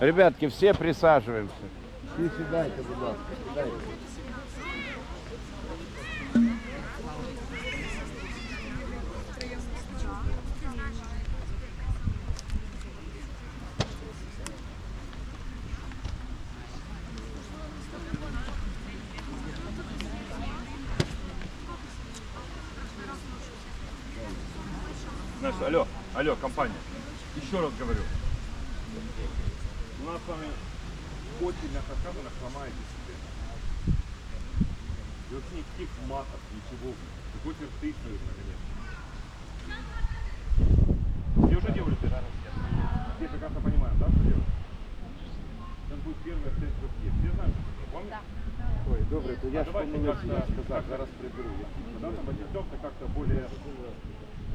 Ребятки, все присаживаемся. І сідайте, будь ласка, сідайте. Знаешь, алло, алло, компания. Еще раз говорю. у нас с вами очень хромаете себе. И вообще никаких матов, ничего. Какой терпеть, наверное, Все уже делали тест? Все прекрасно понимаем, да, что делать? Сейчас будет первый тест вообще. Все знают, что это? Помните? Ой, добре, то я А давайте я сказав, зараз приберу. Да, там отнесемся как-то более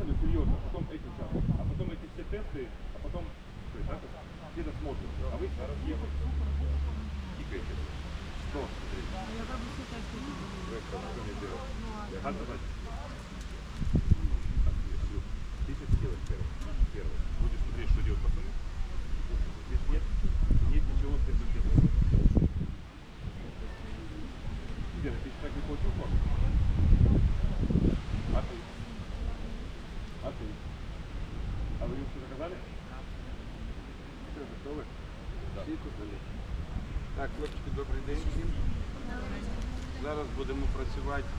ну, серьезно, потом эти сейчас, а потом эти все тесты, а потом то есть, да, тут где-то смотрят, а вы тикаете. Что? Я как бы Ты сейчас делаешь первое. Первое. Будешь смотреть, что делать пацаны. Здесь нет, нет ничего перспективного. Сидя, а ты так не хочешь, Зараз будемо працювати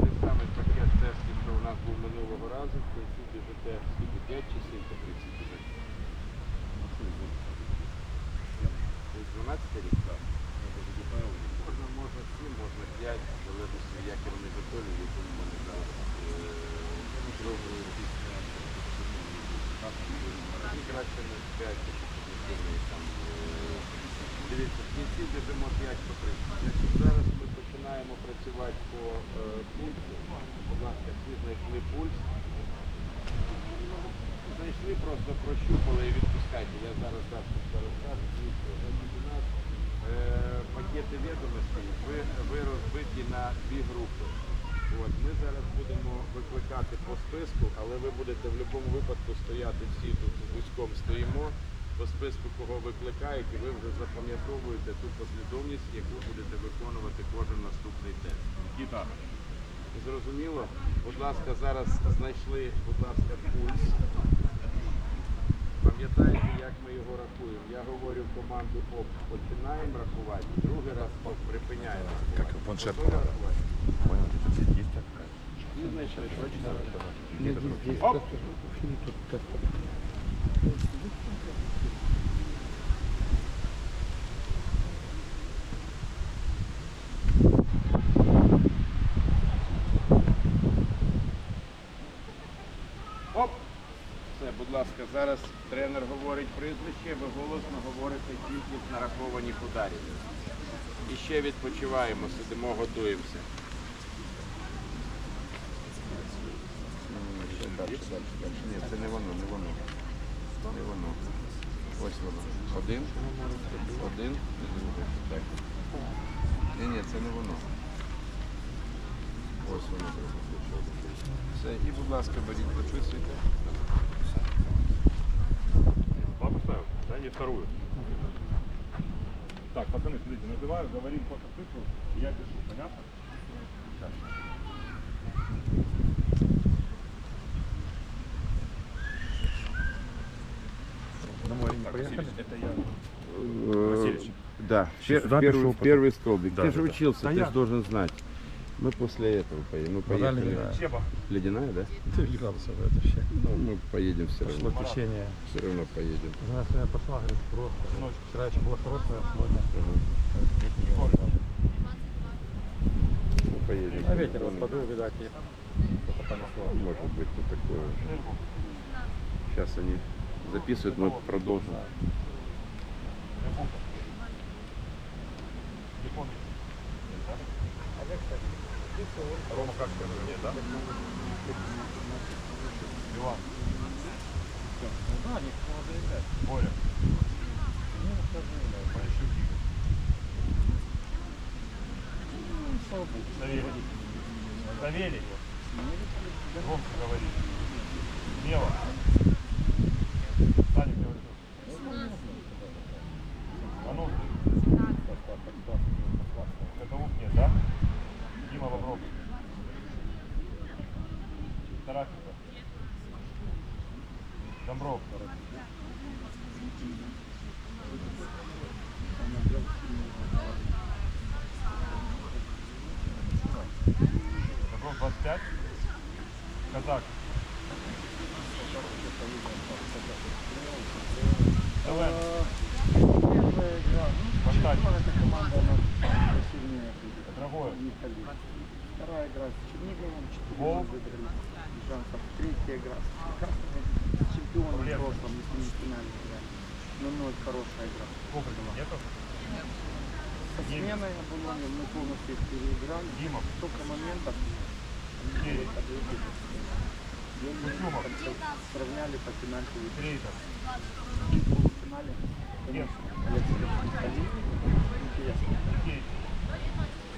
цей самий пакет тестів, що у нас був минулого разу. В кінці біжите скільки 5 чи 7 по 30 біжить. Тобто 12 рік? Так. Можна, можна 7, можна 5, в залежності, як вони готові, в якому вони зараз е, зроблені. І краще не 5, щоб не там. е, Дивіться, в кінці біжимо 5 по 30. Значить, зараз ми починаємо працювати по е, пульсу. Будь ласка, всі знайшли пульс. Знайшли, просто прощупали і відпускайте. Я зараз дав що розкажу. Нас е, пакети відомостей ви, ви розбиті на дві групи. От, ми зараз будемо викликати по списку, але ви будете в будь-якому випадку стояти всі тут гуськом стоїмо по списку, кого викликають, і ви вже запам'ятовуєте ту послідовність, яку будете виконувати кожен наступний тест. Никита, Зрозуміло? Будь ласка, зараз знайшли, будь ласка, пульс. Пам'ятаєте, як ми його рахуємо? Я говорю команду ОП, починаємо рахувати, другий раз ОП припиняємо. Как планшет. Понял, тут есть. І знайшли, точно. Оп! Оп! Все, будь ласка, зараз тренер говорить прізвище, ви голосно говорите кількість нарахованих ударів. І ще відпочиваємо, сидимо, готуємося. Ні, це не воно, не воно. Не воно. Ось воно. Один. Один. Так. Ні, ні, це не воно. Ось воно. Все, і будь ласка, беріть, записуйте. Ставил, да, не вторую. Так, пацаны, смотрите, называю, говорим по цифру, и я пишу, понятно? Так. Не поехали? Василий, это я. Э, Васильевич. Да, Сейчас пер- туда первый, потом- первый столбик. Да, ты же да. учился, Да ты я- же должен знать. Мы после этого поедем. Мы Вода поехали. ледяная. Да? 9 градусов это вообще. Ну, мы поедем все Пошло равно. течение. Все равно поедем. Жена сегодня пошла, говорит, просто. Ночь. Вчера еще было хорошее, а сегодня. Мы поедем. А ветер вот подул, видать, и что-то понесло. Может быть, тут такое. Сейчас они записывают, мы продолжим. Как скажет, нет, да? Иван. Да, никто не заезжает. Боря. Ну, скажи, Полищуки. слава богу. Савелий. Савелий. Громко говори. Смело. Саня, говорит. Так. Давай. Первая. Ну. Вторая игра с Черниговым, 4 Гол. выиграли. Жансов. Третья игра чемпионом в прошлом, если не финале играли. Ну, ноль хорошая игра. Было? Нету? Со сменой Абулоне мы полностью моментов. Девять. Сравняли по пенальти. в Полуфинале. Нет. Интересно.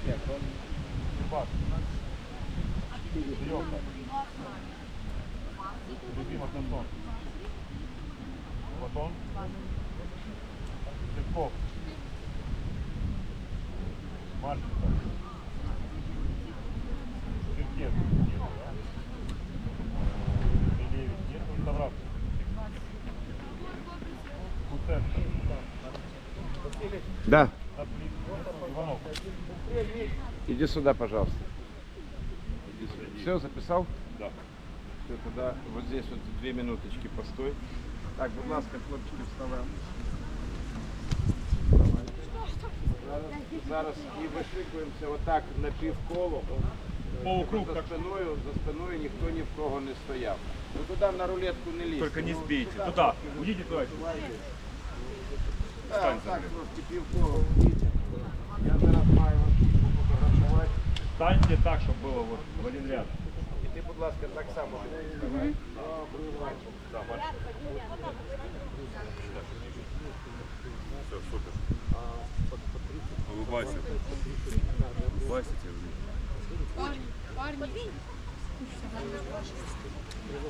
Нет, он. Марченко. Иди сюда, пожалуйста. Все, записал? Да. Все, тогда вот здесь вот две минуточки постой. Так, будь ласка, хлопчики, вставаємо. Давай. Зараз, зараз і вишикуємося отак на півколо. Полукруг за так. спиною, за спиною ніхто ні в кого не стояв. Ну туди на рулетку не лізь. Только не Ну, сбейте. Туда. Уйдите туда. Так, Встань так, за трошки півколо. Вітя. Я зараз маю вас фотографувати. Станьте так, чтобы было вот в один ряд. І ти, будь ласка, так само. Давай. Добрий вечір. Да, Марч. Все, супер. Улыбайся. Улыбайся тебе.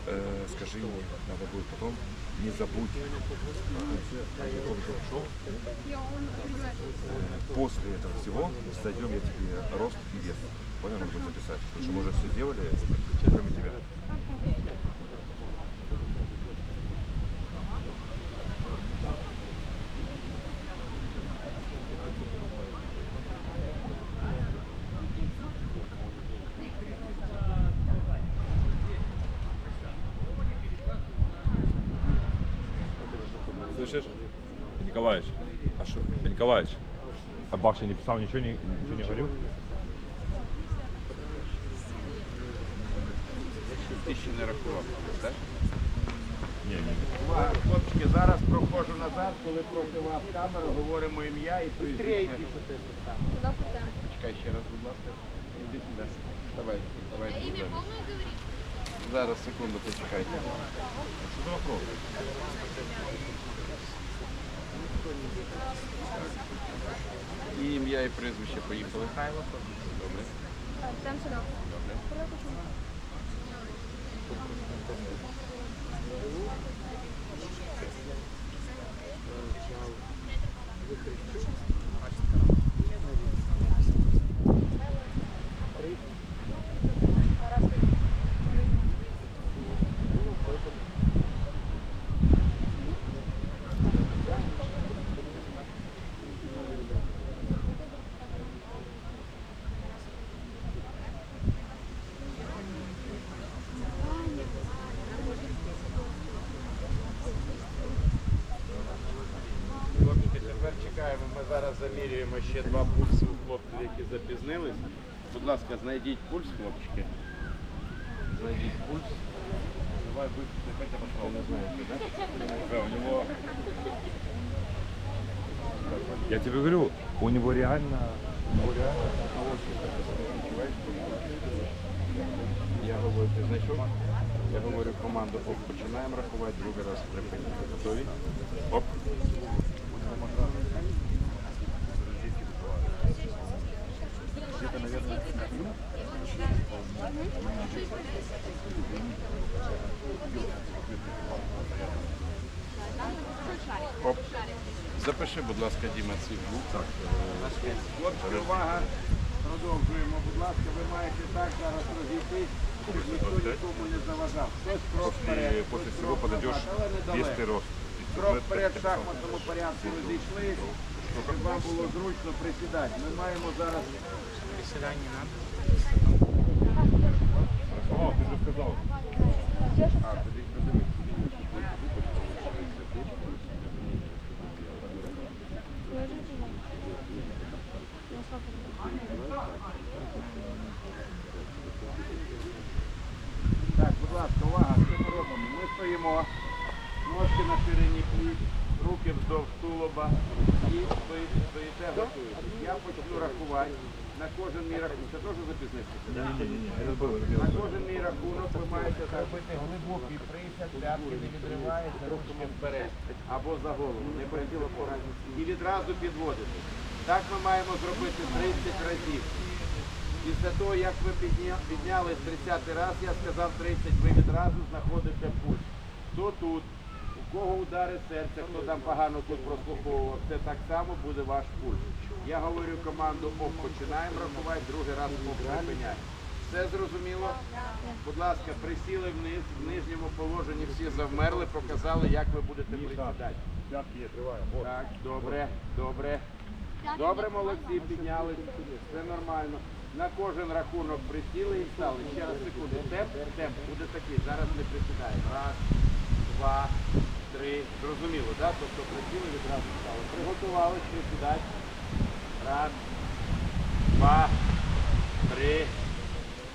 Э, скажи мне, надо будет потом, не забудь, э, после этого всего сойдем я тебе рост и вес. Понял, надо будет записать. Потому что мы уже все сделали, кроме тебя. Николаевич. А что? Николаевич. А Бахча не писал, ничего не, ничего не говорил? Ти ще не рахував, так? Не, не. Увага, хлопчики, зараз проходжу назад, коли проти вас камера, говоримо ім'я і прізвище. Чекай ще раз, будь ласка. Іди сюди. Давай, давай. Имя полное говорить? Зараз, секунду, почекайте. Что за вопрос? І ім'я, і прізвище поїхали. Добре. Там сюда. Хлопчики, тепер чекаємо. Ми зараз замірюємо ще два пульси у хлопців, які запізнились. Будь ласка, знайдіть пульс, хлопчики. Знайдіть пульс. Давай быстро, опять Ви не знаєте? Да, у него... Я тебе говорю, у него реально... У него реально... Я говорю, ти знайшов? Я говорю команду, оп, починаємо рахувати, другий раз припинити. Готові? Оп. Оп. Запиши, будь ласка, Діма, цей звук. Так. Хлопці, увага. Продовжуємо, будь ласка, ви маєте так зараз розійтись, щоб ніхто нікому не заважав. Хтось крок вперед, после хтось всего крок подойдешь, назад, але не весь рост. Крок вперед в шахматному порядку розійшлись, щоб вам було зручно присідати. Ми маємо зараз О, ты же сказал. А, тоді подивись, Так, будь ласка, увага, що ми робимо? Ми стоїмо, ножки на ширині пліч, руки вздовж тулуба і стоїте, стоїте готуєте. Я почну рахувати. На кожен мій рахунок. Це теж запізнився? На кожен мій рахунок ви маєте зробити глибокий присяд, п'ятки не відриваєте, руками вперед або за голову, не приділо поразі. І відразу підводити. Так ми маємо зробити 30 разів. Після того, як ви підня- піднялись 30 раз, я сказав 30, ви відразу знаходите пульс. Хто тут, у кого удари серця, хто там погано тут прослуховував, це так само буде ваш пульс. Я говорю команду ОП, починаємо рахувати, другий раз ОП припиняємо. Все зрозуміло? Будь ласка, присіли вниз, в нижньому положенні всі завмерли, показали, як ви будете присідати. Так, добре, добре. Добре, молодці, піднялись, все нормально. На кожен рахунок присіли і стали. Ще раз секунду. Темп, темп буде такий. Зараз не присідаємо. Раз, два, три. Зрозуміло, так? Тобто присіли відразу стали. Приготувались присідати. Раз, два, три,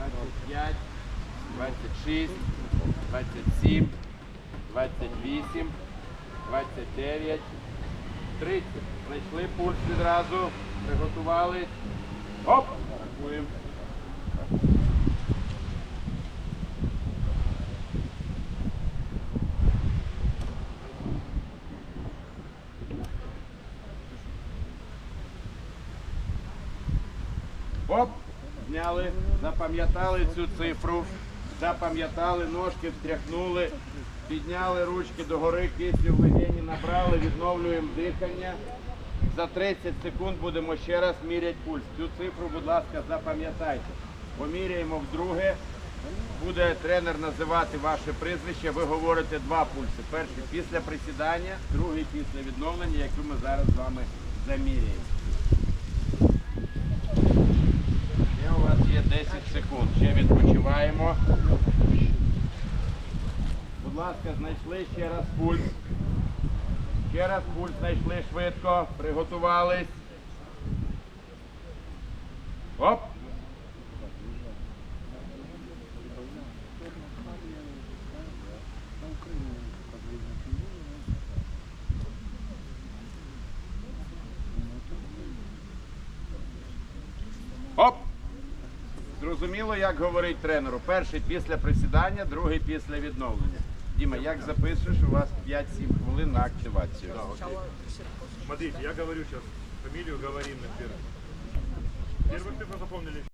25, 26, 27, 28, 29, 30. Знайшли пульс відразу, приготувались. Оп! Рахуємо. Оп! Зняли, запам'ятали цю цифру, запам'ятали, ножки встряхнули, підняли ручки догори, кисню в легені, набрали, відновлюємо дихання. За 30 секунд будемо ще раз міряти пульс. Цю цифру, будь ласка, запам'ятайте. Поміряємо вдруге. Буде тренер називати ваше прізвище, ви говорите два пульси. Перший після присідання, другий після відновлення, яку ми зараз з вами заміряємо. Ще у вас є 10 секунд. Ще відпочиваємо. Будь ласка, знайшли ще раз пульс. Ще раз пульс знайшли швидко. Приготувались. Оп! Зрозуміло, як говорить тренеру. Перший після присідання, другий після відновлення. Діма, як запишеш, у вас 5-7 хвилин на активацію. Смотрите, я говорю сейчас фамилию, говорим на первый. Первых цифру запомнили.